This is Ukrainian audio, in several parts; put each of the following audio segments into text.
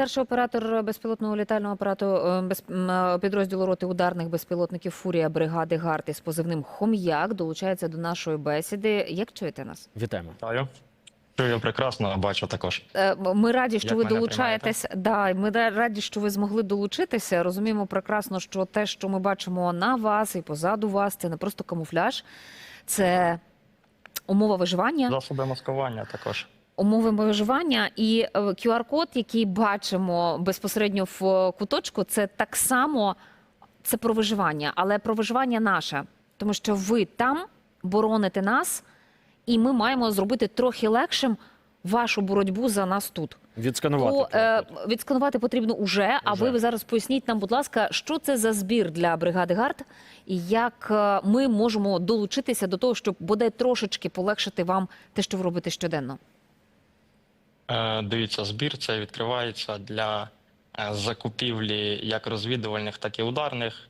Старший оператор безпілотного літального апарату е, без, е, підрозділу роти ударних безпілотників Фурія бригади ГАРД із позивним Хом'як долучається до нашої бесіди. Як чуєте нас? Вітаємо. Вітаю. Чую прекрасно, бачу також. Е, Ми раді, що Як ви долучаєтесь. Да, ми раді, що ви змогли долучитися. Розуміємо прекрасно, що те, що ми бачимо на вас і позаду вас, це не просто камуфляж, це умова виживання. Засоби маскування також. Умови виживання і е, QR-код, який бачимо безпосередньо в е, куточку, це так само це про виживання, але про виживання наше, тому що ви там бороните нас, і ми маємо зробити трохи легшим вашу боротьбу за нас тут. Відсканувати. То, е, відсканувати потрібно уже. А Уже. ви зараз поясніть нам, будь ласка, що це за збір для бригади ГАРД, і як е, ми можемо долучитися до того, щоб бодай трошечки полегшити вам те, що ви робите щоденно. Е, Дивіться, збір це відкривається для е, закупівлі як розвідувальних, так і ударних.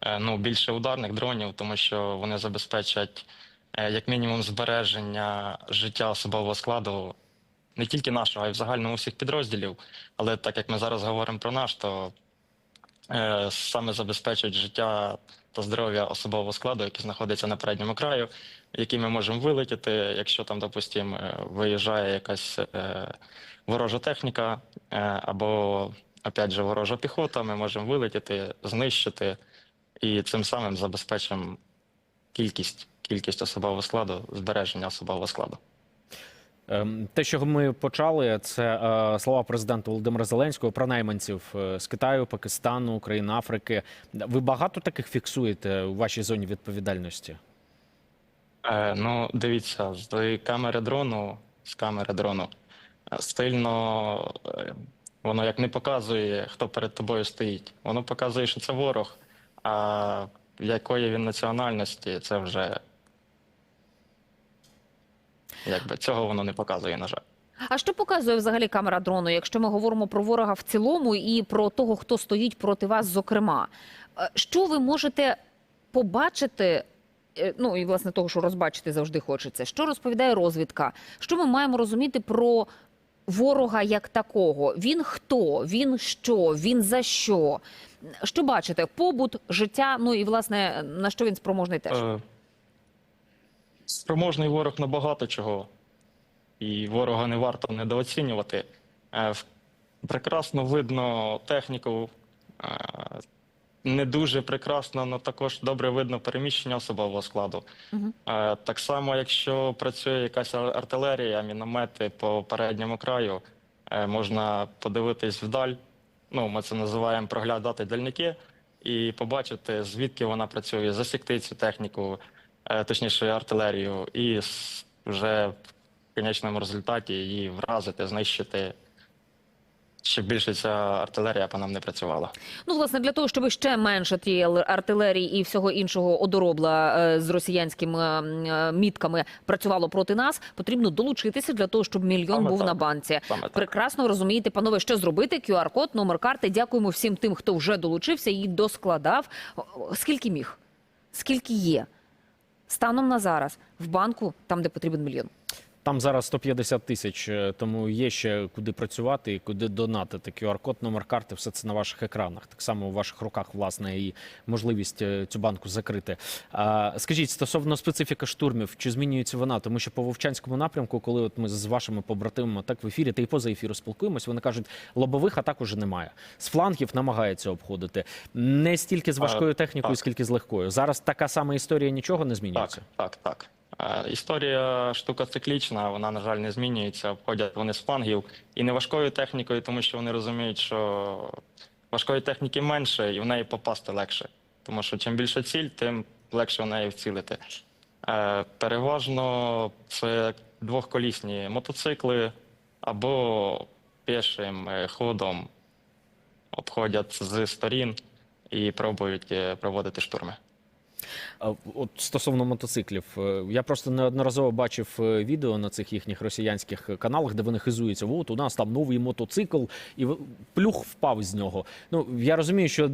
Е, Ну, більше ударних дронів, тому що вони забезпечать як мінімум збереження життя особового складу не тільки нашого, а й в загальному всіх підрозділів. Але так як ми зараз говоримо про наш, то саме забезпечують життя та здоров'я особового складу, який знаходиться на передньому краю, який ми можемо вилетіти, якщо там, допустимо, е, виїжджає якась е, ворожа техніка е, або, опять же, ворожа піхота, ми можемо вилетіти, знищити і цим самим забезпечимо кількість, кількість особового складу, збереження особового складу. Ем, Те, що ми почали, це е, слова президента Володимира Зеленського про найманців е, з Китаю, Пакистану, України, Африки. Ви багато таких фіксуєте у вашій зоні відповідальності? Е, ну, дивіться, з камери дрону, з камери дрону е, стильно воно як не показує, хто перед тобою стоїть. Воно показує, що це ворог. А якої він національності, це вже якби цього воно не показує, на жаль. А що показує взагалі камера дрону, якщо ми говоримо про ворога в цілому і про того, хто стоїть проти вас, зокрема? Е, Що ви можете побачити? е, Ну і власне того, що розбачити завжди хочеться. Що розповідає розвідка? Що ми маємо розуміти про ворога як такого? Він хто? Він що? Він за що? Що бачите? Побут, життя, ну і власне на що він спроможний теж? Спроможний ворог на багато чого, і ворога не варто недооцінювати. Е, Прекрасно видно техніку, е, не дуже прекрасно, але також добре видно переміщення особового складу. Е, Так само, якщо працює якась артилерія, міномети по передньому краю, можна подивитись вдаль. Ну, ми це називаємо проглядати дальники і побачити, звідки вона працює, засікти цю техніку, точніше артилерію, і вже в кінечному результаті її вразити, знищити, щоб більше ця артилерія по нам не працювала. Ну, власне, для того, щоб ще менше тієї артилерії і всього іншого одоробла е, з росіянськими е, мітками працювало проти нас, потрібно долучитися для того, щоб мільйон Саме був так. на банці. Саме так. Прекрасно розумієте, панове, що зробити? QR-код, номер карти. Дякуємо всім тим, хто вже долучився і доскладав. Скільки міг? Скільки є? Станом на зараз в банку, там, де потрібен мільйон. Там зараз 150 тисяч, е, тому є ще куди працювати і куди донатити. QR-код, номер карти, все це на ваших екранах. Так само у ваших руках, власне, і можливість е, цю банку закрити. А, скажіть, стосовно специфіки штурмів, чи змінюється вона? Тому що по Вовчанському напрямку, коли от ми з вашими побратимами так в ефірі та й поза ефіру спілкуємось, вони кажуть, лобових атак уже немає. З флангів намагаються обходити. Не стільки з важкою технікою, так. скільки з легкою. Зараз така сама історія нічого не змінюється. Так, так, так. Е, Історія штука циклічна, вона, на жаль, не змінюється. Обходять вони з флангів і не важкою технікою, тому що вони розуміють, що важкої техніки менше і в неї попасти легше. Тому що чим більше ціль, тим легше в неї вцілити. Е, Переважно це двохколісні мотоцикли або пішим е, ходом обходять з сторін і пробують проводити штурми. От стосовно мотоциклів, е, я просто неодноразово бачив е, відео на цих їхніх росіянських каналах, де вони хизуються. От у нас там новий мотоцикл, і плюх впав з нього. Ну я розумію, що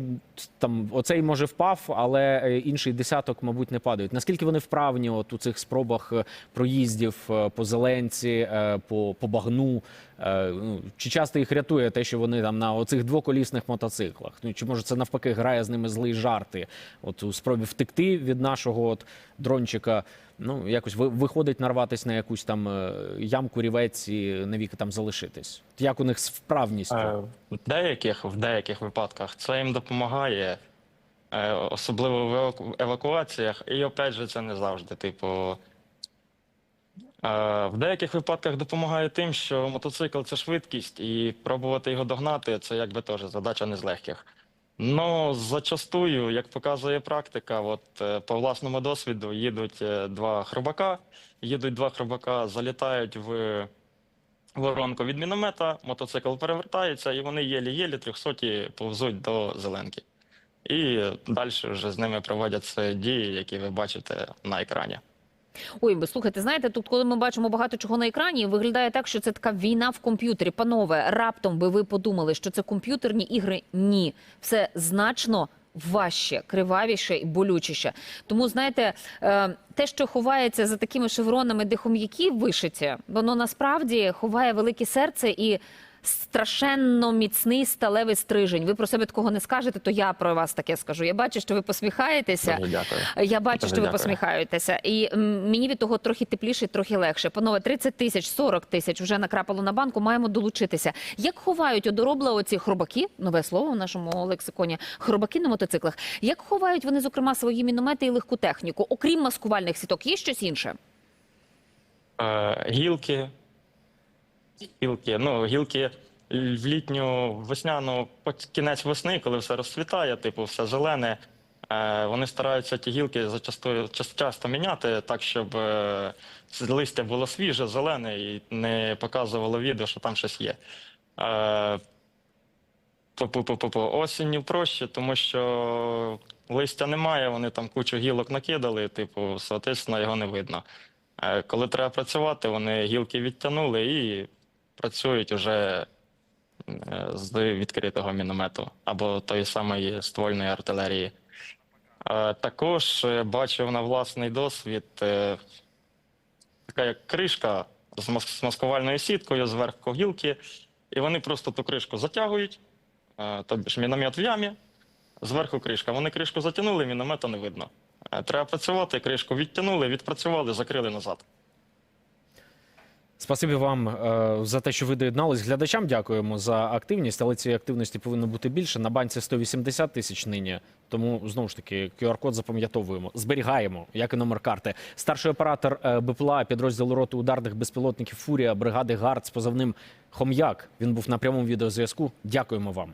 там оцей може впав, але е, інший десяток, мабуть, не падають. Наскільки вони вправні от у цих спробах проїздів по зеленці, по, по багну? Ну, чи часто їх рятує те, що вони там на оцих двоколісних мотоциклах? Ну чи може це навпаки грає з ними злий жарти? От у спробі втекти від нашого от дрончика, ну якось виходить нарватися на якусь там е, ямку, рівець і навіки там залишитись. Як у них з вправністю? Е, В деяких, в деяких випадках це їм допомагає, е, особливо в евакуаціях, і опять же, це не завжди. Типу, в деяких випадках допомагає тим, що мотоцикл це швидкість, і пробувати його догнати це якби теж задача не з легких. Ну, зачастую, як показує практика, от е, по власному досвіду їдуть е, два хробака, їдуть два хробака, залітають в воронку від міномета, мотоцикл перевертається, і вони єлі-єлі трьохсоті повзуть до зеленки. І далі вже з ними проводяться дії, які ви бачите на екрані. Ой, ви слухайте, знаєте, тут, коли ми бачимо багато чого на екрані, виглядає так, що це така війна в комп'ютері. Панове, раптом би ви подумали, що це комп'ютерні ігри? Ні, все значно важче, кривавіше і болючіше. Тому знаєте, е, те, що ховається за такими шевронами, де хом'яки вишиті, воно насправді ховає велике серце і. Страшенно міцний сталевий стрижень. Ви про себе такого не скажете, то я про вас таке скажу. Я бачу, що ви посміхаєтеся. Дуже дякую. Я бачу, Дуже що ви дякую. посміхаєтеся, і м, мені від того трохи тепліше, трохи легше. Панове, 30 тисяч, 40 тисяч вже накрапало на банку. Маємо долучитися. Як ховають одоробла оці хробаки? Нове слово в нашому лексиконі. Хробаки на мотоциклах. Як ховають вони, зокрема, свої міномети і легку техніку? Окрім маскувальних сіток, є щось інше? Е, гілки. Гілки. Ну, гілки в літню, весняну, кінець весни, коли все розцвітає, типу, все зелене. Е, вони стараються ті гілки зачастую часто міняти так, щоб е, листя було свіже, зелене і не показувало відео, що там щось є. Е, По-по-по-по. Осінню проще, тому що листя немає, вони там кучу гілок накидали, типу, соответственно, його не видно. Коли треба працювати, вони гілки відтягнули і працюють уже е, з відкритого міномету або тої самої ствольної артилерії. Е, Також е, бачив на власний досвід така як кришка з маскувальною сіткою зверху гілки, і вони просто ту кришку затягують, тобі ж міномет в ямі, зверху кришка. Вони кришку затягнули, міномета не видно. Треба працювати, кришку відтягнули, відпрацювали, закрили назад. Спасибі вам е, за те, що ви доєднались. Глядачам дякуємо за активність, але цієї активності повинно бути більше. На банці 180 тисяч нині. Тому знову ж таки QR-код запам'ятовуємо, зберігаємо, як і номер карти. Старший оператор е, БПЛА підрозділу роти ударних безпілотників Фурія бригади ГАРД з позивним Хом'як. Він був на прямому відеозв'язку. Дякуємо вам.